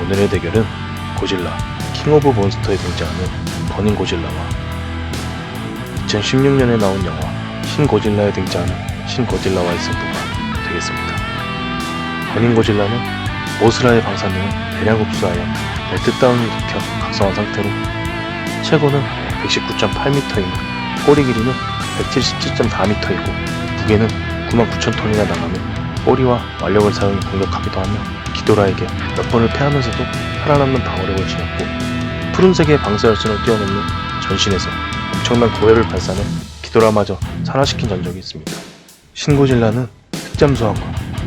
오늘의 대결은 고질라 킹 오브 몬스터에 등장하는 버닝 고질라와 2016년에 나온 영화 신 고질라에 등장하는 신 고질라와의 승부가 되겠습니다. 버닝 고질라는 모스라의 방사능을 대량 흡수하여 멜트다운을 일으켜 각성한 상태로 최고는 119.8m이며 꼬리 길이는 177.4m이고 무게는 99,000톤이나 나가며 꼬리와 완력을 사용해 공격하기도 하며 기도라에게 몇 번을 패하면서도 살아남는 방어력을 지녔고 푸른색의 방사 열선을 뛰어넘는 전신에서 엄청난 고열을 발산해 기도라마저 산화시킨 전적이 있습니다. 신고질라는 흑잠수함과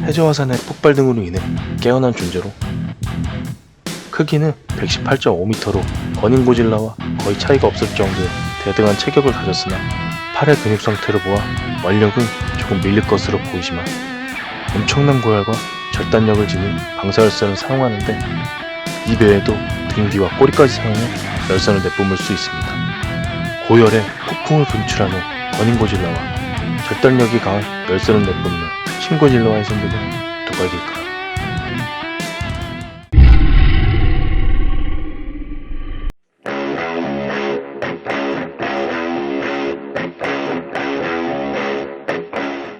해저화산의 폭발 등으로 인해 깨어난 존재로 크기는 118.5m로 버닝 고질라와 거의 차이가 없을 정도의 대등한 체격을 가졌으나 팔의 근육 상태를 보아 완력은 조금 밀릴 것으로 보이지만 엄청난 고열과 절단력을 지닌 방사열선을 사용하는데 이 외에도 등 뒤와 꼬리까지 사용해 열선을 내뿜을 수 있습니다. 고열에 폭풍을 분출하는 버닝 고질라와 절단력이 강한 열선을 내뿜는 신고질라와의 승부는 누가 이길까?